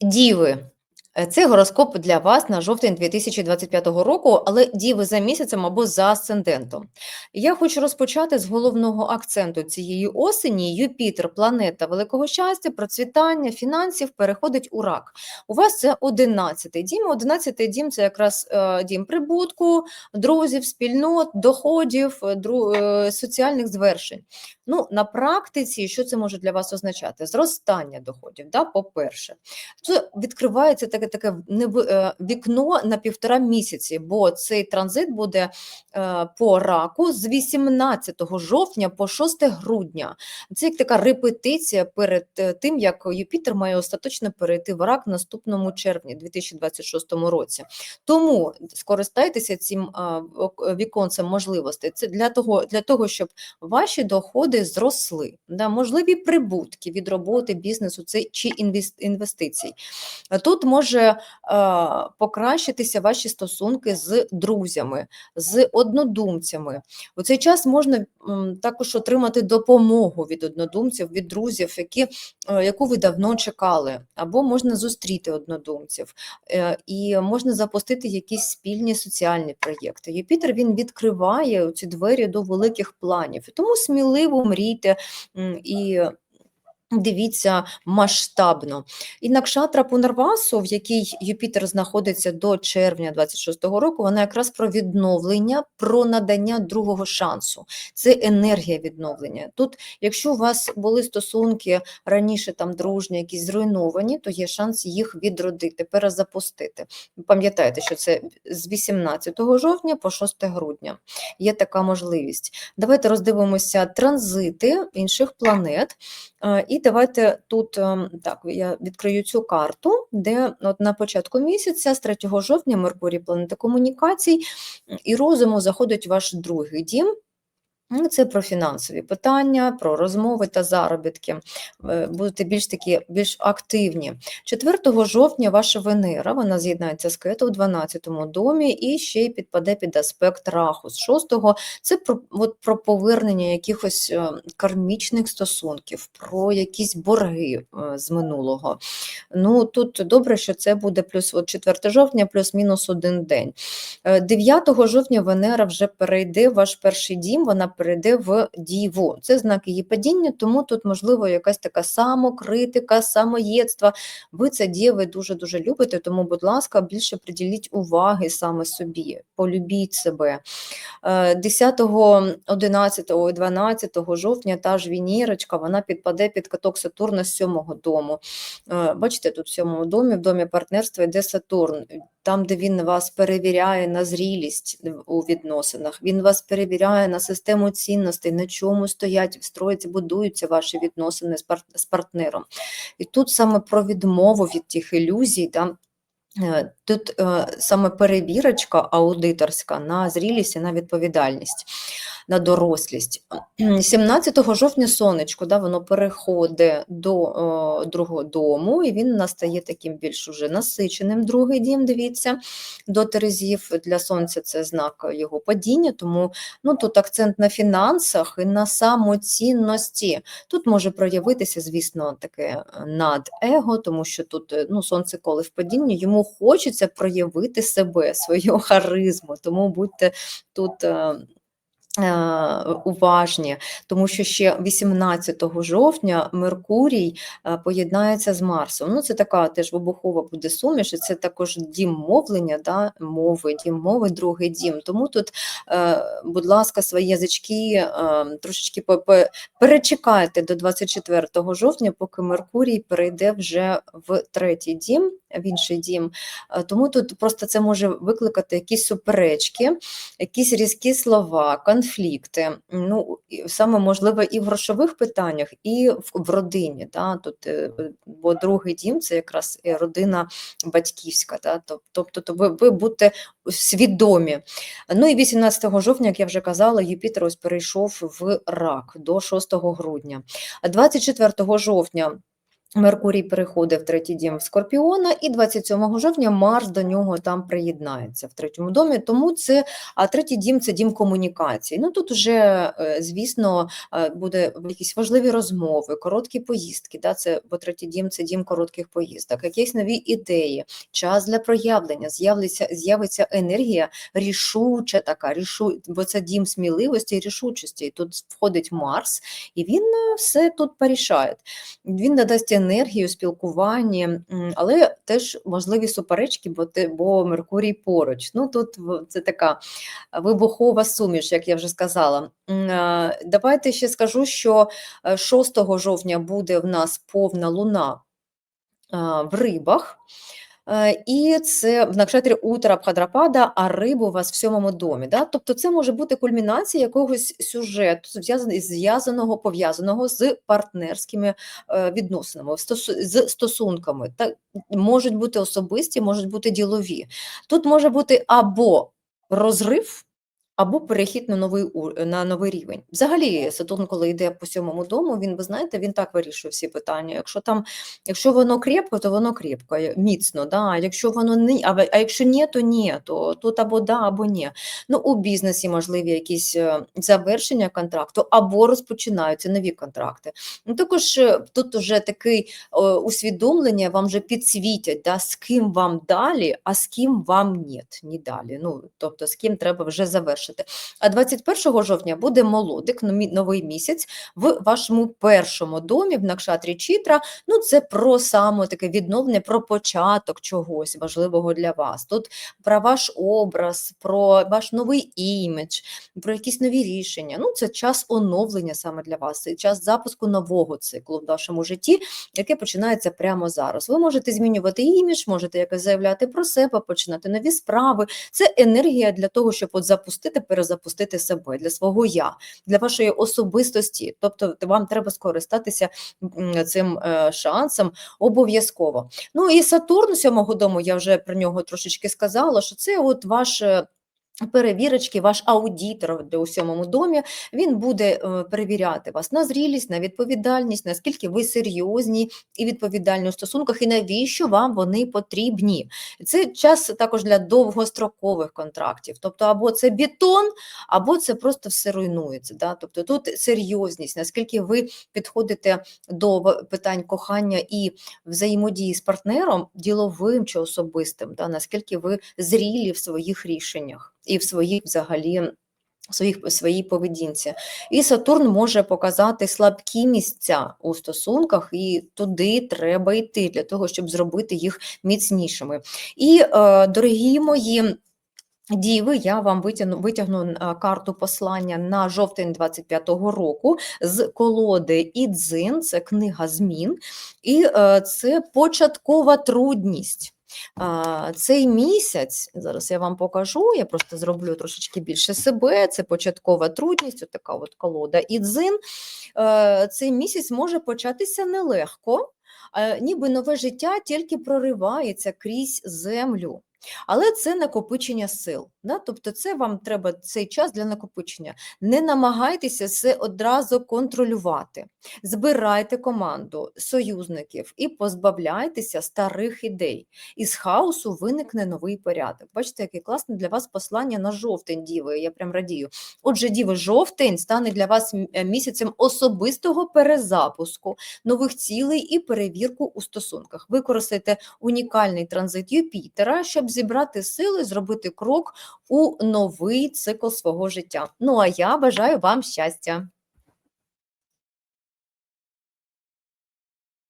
Діви. Е, Це гороскоп для вас на жовтень 2025 року, але діви за місяцем або за асцендентом. Я хочу розпочати з головного акценту цієї осені. Юпітер, планета великого щастя, процвітання, фінансів переходить у рак. У вас це 11-й дім. 11-й дім це якраз е, дім прибутку, друзів, спільнот, доходів, е, соціальних звершень. Ну, на практиці, що це може для вас означати? Зростання доходів, да, по-перше. Це відкривається таке таке е, вікно на півтора місяці, бо цей транзит буде е, по раку з 18 жовтня по 6 грудня. Це як така репетиція перед е, тим, як Юпітер має остаточно перейти в рак в наступному червні 2026 році. Тому скористайтеся цим віконцем можливостей. Це для того, для того, щоб ваші доходи зросли, да, можливі прибутки від роботи бізнесу це, чи інвестицій. Тут може е, покращитися ваші стосунки з друзями, з однодумцями. У цей час можна також отримати допомогу від однодумців, від друзів, які, е, яку ви давно чекали, або можна зустріти однодумців, е, і можна запустити якісь спільні соціальні проєкти. Юпітер він відкриває ці двері до великих планів, тому сміливо мрійте і. Дивіться масштабно. І Накшатра Пунарвасу, в якій Юпітер знаходиться до червня 26-го року, вона якраз про відновлення, про надання другого шансу. Це енергія відновлення. Тут, якщо у вас були стосунки раніше там дружні, якісь зруйновані, то є шанс їх відродити, перезапустити. Пам'ятайте, що це з 18 жовтня по 6 грудня. Є така можливість. Давайте роздивимося транзити інших планет. Е, І давайте тут ем, так, я відкрию цю карту, де от на початку місяця, з 3 жовтня, Меркурій планета комунікацій і розуму заходить ваш другий дім. Ну, Це про фінансові питання, про розмови та заробітки. Е, Будете більш такі більш активні. 4 жовтня ваша Венера, вона з'єднається з Кету в 12-му домі і ще й підпаде під аспект Раху з 6-го. Це про, от, про повернення якихось е, кармічних стосунків, про якісь борги е, з минулого. Ну, тут добре, що це буде плюс от 4 жовтня, плюс-мінус один день. Е, 9 жовтня Венера вже перейде в ваш перший дім, вона перейде в Діву. Це знак її падіння, тому тут, можливо, якась така самокритика, самоєдство. Ви це дієве дуже-дуже любите, тому, будь ласка, більше приділіть уваги саме собі, полюбіть себе. Е, 10, 11 і 12 жовтня та ж Венерочка, вона підпаде під каток Сатурна з 7 дому. Е, Бачите, тут в 7 домі, в домі партнерства йде Сатурн, там, де він вас перевіряє на зрілість у відносинах, він вас перевіряє на систему цінностей, на чому стоять, строїться, будуються ваші відносини з, пар- з партнером. І тут саме про відмову від тих ілюзій, да, Е, Тут е, саме перевірочка аудиторська на зрілість і на відповідальність, на дорослість. 17 жовтня сонечко, да, воно переходить до е, другого дому, і він настає таким більш уже насиченим другий дім, дивіться, до Терезів. Для сонця це знак його падіння, тому ну, тут акцент на фінансах і на самоцінності. Тут може проявитися, звісно, таке е, наdeго, тому що тут е, ну, сонце коли в падінні, йому хочеться проявити себе, свою харизму, тому будьте тут. Е, Уважні, тому що ще 18 жовтня Меркурій е, поєднається з Марсом. Ну, це така теж вибухова буде суміш, і це також дім мовлення, да, мови, дім мови, другий дім. Тому тут, е, будь ласка, свої язички трошечки перечекайте до 24 жовтня, поки Меркурій перейде вже в третій дім, в інший дім. Тому тут просто це може викликати якісь суперечки, якісь різкі слова, конфлікти. Ну, саме можливо і в грошових питаннях, і в, родині. Да? Тут, е, бо другий дім це якраз родина батьківська. Да? Тоб- Тобто то ви, ви будьте свідомі. Ну і 18 жовтня, як я вже казала, Юпітер ось перейшов в рак до 6 грудня. 24 жовтня Меркурій переходить в третій дім Скорпіона, і 27 жовтня Марс до нього там приєднається в третьому домі. Тому це а третій дім це дім комунікації. Ну тут вже, е, звісно, е, буде якісь важливі розмови, короткі поїздки. Да, це бо третій дім це дім коротких поїздок, якісь нові ідеї, час для проявлення. З'явиться з'явиться енергія рішуча, така рішу, бо це дім сміливості і рішучості. І тут входить Марс, і він е, все тут порішає. Він надасть енергію, спілкування, але теж можливі суперечки, бо бо Меркурій поруч. Ну тут це така вибухова суміш, як я вже сказала. Е, Давайте ще скажу, що е, 6 жовтня буде в нас повна луна в рибах. Е, І це в накшетрі Утра Бхадрапада, а рибу у вас в сьомому домі. Да? Тобто це може бути кульмінація якогось сюжету, зв'язаного, пов'язаного з партнерськими е, відносинами, з стосунками. Та, можуть бути особисті, можуть бути ділові. Тут може бути або розрив, або перехід на новий, на новий рівень. Взагалі, Сатурн, коли йде по сьомому дому, він, ви знаєте, він так вирішує всі питання. Якщо там Якщо воно крепко, то воно крепко, е, міцно. Да? Якщо воно не, а, а якщо ні, то ні, то тут або да, або ні. Ну, у бізнесі можливі якісь е, завершення контракту, або розпочинаються нові контракти. Ну, також е, тут вже таке усвідомлення вам вже підсвітять, да, з ким вам далі, а з ким вам ні, ні далі. Ну, тобто з ким треба вже завершити. А 21 жовтня буде молодик, новий місяць в вашому першому домі в Накшатрі Чітра. Ну, це про саме таке відновлення, про початок чогось важливого для вас. Тут про ваш образ, про ваш новий імідж, про якісь нові рішення. Ну, це час оновлення саме для вас, це час запуску нового циклу в вашому житті, яке починається прямо зараз. Ви можете змінювати імідж, можете якось заявляти про себе, починати нові справи. Це енергія для того, щоб от запустити, перезапустити себе для свого я, для вашої особистості. Тобто вам треба скористатися цим е, шансом обов'язково. Ну і Сатурн сьомого дому, я вже про нього трошечки сказала, що це от ваш. Перевірочки, ваш аудитор де у сьомому домі, він буде е, перевіряти вас на зрілість, на відповідальність, наскільки ви серйозні і відповідальні у стосунках, і навіщо вам вони потрібні. Це час також для довгострокових контрактів. Тобто, або це бетон, або це просто все руйнується. Да? Тобто тут серйозність, наскільки ви підходите до питань кохання і взаємодії з партнером, діловим чи особистим, да? наскільки ви зрілі в своїх рішеннях і в своїх взагалі. Своїх, своїй поведінці. І Сатурн може показати слабкі місця у стосунках, і туди треба йти для того, щоб зробити їх міцнішими. І, е, дорогі мої Діви, я вам витягну, витягну е, карту послання на жовтень 25-го року з колоди Ідзин, це книга змін, і е, це початкова трудність. Цей місяць, зараз я вам покажу, я просто зроблю трошечки більше себе. Це початкова трудність, така от колода і дзин. Цей місяць може початися нелегко, е, ніби нове життя тільки проривається крізь землю. Але це накопичення сил. Да? Тобто, це вам треба цей час для накопичення. Не намагайтеся це одразу контролювати. Збирайте команду союзників і позбавляйтеся старих ідей. Із хаосу виникне новий порядок. Бачите, яке класне для вас послання на жовтень, діви. Я прям радію. Отже, діви, жовтень стане для вас е, місяцем особистого перезапуску, нових цілей і перевірку у стосунках. Використайте унікальний транзит Юпітера, щоб зібрати сили, зробити крок у новий цикл свого життя. Ну а я бажаю вам щастя.